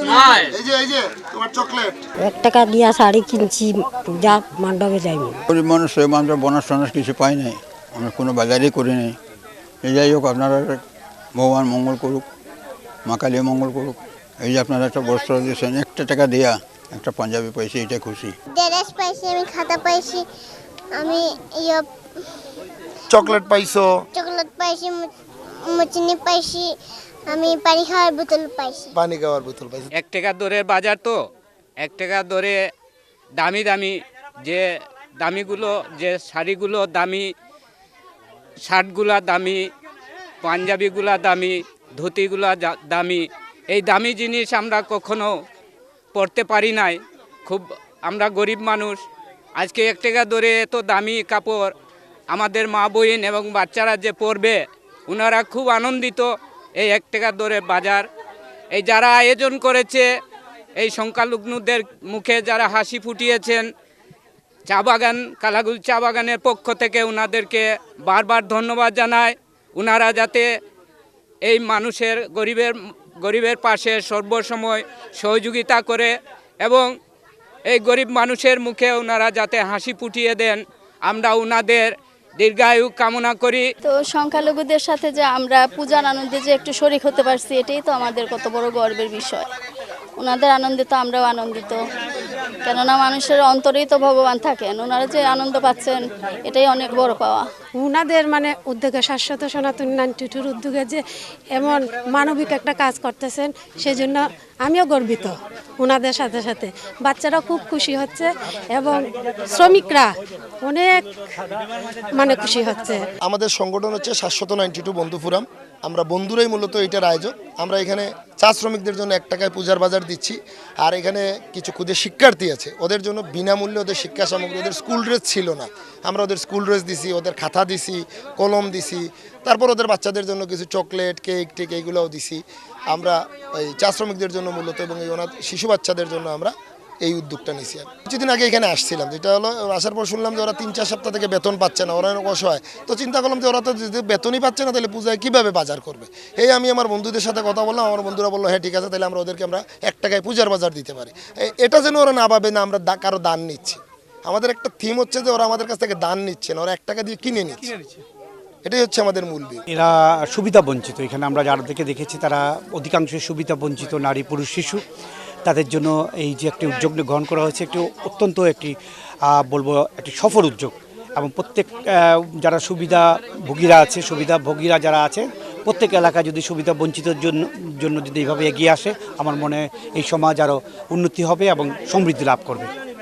এই যে এই যে তোমার চকলেট এক টাকা দিয়া শাড়ি কিনছি পূজা মণ্ডপে যাইনি গরিব মানুষ হয়ে আমরা বোনাস টোনাস কিছু পাই নাই। আমরা কোনো বাজারই করি নাই। এই যাই হোক আপনারা ভগবান মঙ্গল করুক মা কালী মঙ্গল করুক। এই যে আপনারা একটা বস্ত্র দিয়েছেন একটা টাকা দেয়া একটা পাঞ্জাবি পাইছি এটা খুশি। ড্রেস পাইছি আমি খাতা পাইছি আমি ইয়ে চকলেট পাইছো? চকলেট পাইছি মুচিনি পাইছি আমি পানি খাওয়ার বোতল পাইছি। পানি খাওয়ার বোতল পাইছো। এক টাকা দরের বাজার তো এক টাকা দরে দামি দামি যে দামিগুলো যে শাড়িগুলো দামি শার্টগুলা দামি পাঞ্জাবিগুলা দামি ধুতিগুলা দামি এই দামি জিনিস আমরা কখনো পরতে পারি নাই। খুব আমরা গরিব মানুষ। আজকে এক টাকা দরে এত দামি কাপড় আমাদের মা বোন এবং বাচ্চারা যে পরবে ওনারা খুব আনন্দিত। এই এক টাকা দরে বাজার। এই যারা আয়োজন করেছে, এই সংখ্যালগ্নদের মুখে যারা হাসি ফুটিয়েছেন, চা বাগান, কালাগুল চা বাগানের পক্ষ থেকে ওনাদেরকে বারবার ধন্যবাদ জানায় ওনারা যাতে এই মানুষের গরিবের গরিবের পাশে সর্বসময় সহযোগিতা করে এবং এই গরিব মানুষের মুখে ওনারা যাতে হাসি ফুটিয়ে দেন, আমরা ওনাদের দীর্ঘায়ু কামনা করি। তো সংখ্যালঘুদের সাথে যে আমরা পূজার আনন্দে যে একটু শরিক হতে পারছি, এটাই তো আমাদের কত বড় গর্বের বিষয়। ওনাদের আনন্দে তো আমরাও আনন্দিত। কেননা মানুষের অন্তরেই তো ভগবান থাকেন। ওনারা যে আনন্দ পাচ্ছেন, এটাই অনেক বড় পাওয়া। উনাদের মানে উদ্যোগে, শাশ্বত সনাতন নাইনটিটুর উদ্যোগে যে এমন মানবিক একটা কাজ করতেছেন, সেজন্য আমিও গর্বিত ওনাদের সাথে সাথে। বাচ্চারা খুব খুশি হচ্ছে এবং শ্রমিকরা অনেক মানে খুশি হচ্ছে। আমাদের সংগঠন হচ্ছে শাশ্বত নাইনটি টু বন্ধু ফোরাম আমরা বন্ধুরাই মূলত এটার আয়োজক। আমরা এখানে চা শ্রমিকদের জন্য এক টাকায় পূজার বাজার দিচ্ছি। আর এখানে কিছু ক্ষুদে শিক্ষার্থী আছে। ওদের জন্য বিনামূল্যে ওদের শিক্ষা সামগ্রী, ওদের স্কুল ড্রেস ছিল না। আমরা ওদের স্কুল ড্রেস দিছি, ওদের খাতা দিছি, কলম দিছি, তারপর ওদের বাচ্চাদের জন্য কিছু চকলেট কেক টেক এইগুলোও দিছি। আমরা ওই চা শ্রমিকদের জন্য মূলত এবং এই অনাথ শিশু বাচ্চাদের জন্য আমরা এই উদ্যোগটা নিয়েছি কিছুদিন আগে এখানে আসছিলাম, যেটা হলো, আসার পর শুনলাম যে ওরা তিন, চার সপ্তাহ থেকে বেতন পাচ্ছে না, ওরা অনেক অসহায়। তো চিন্তা করলাম যে ওরা তো যদি বেতনই পাচ্ছে না, তাহলে পূজায় কীভাবে বাজার করবে? এই আমি আমার বন্ধুদের সাথে কথা বললাম, আমার বন্ধুরা বলল হ্যাঁ ঠিক আছে, তাহলে আমরা ওদেরকে আমরা এক টাকায় পূজার বাজার দিতে পারি। এটা যেন ওরা না ভাবে না, আমরা কারও দান নিচ্ছি। আমাদের একটা থিম হচ্ছে যে ওরা আমাদের কাছ থেকে দান নিচ্ছে না ওরা এক টাকা দিয়ে কিনে নিচ্ছে। এটাই হচ্ছে আমাদের মূল বিল এরা সুবিধা বঞ্চিত। এখানে আমরা যাদেরকে দেখেছি তারা অধিকাংশ সুবিধা বঞ্চিত নারী পুরুষ শিশু। তাদের জন্য এই যে একটি উদ্যোগ গ্রহণ করা হয়েছে একটি অত্যন্ত একটি বলব একটি সফল উদ্যোগ। এবং প্রত্যেক যারা সুবিধা ভোগীরা আছে সুবিধা ভোগীরা যারা আছে প্রত্যেক এলাকায় যদি সুবিধা বঞ্চিতর জন্য জন্য যদি এইভাবে এগিয়ে আসে আমার মনে এই সমাজ আরও উন্নতি হবে এবং সমৃদ্ধি লাভ করবে।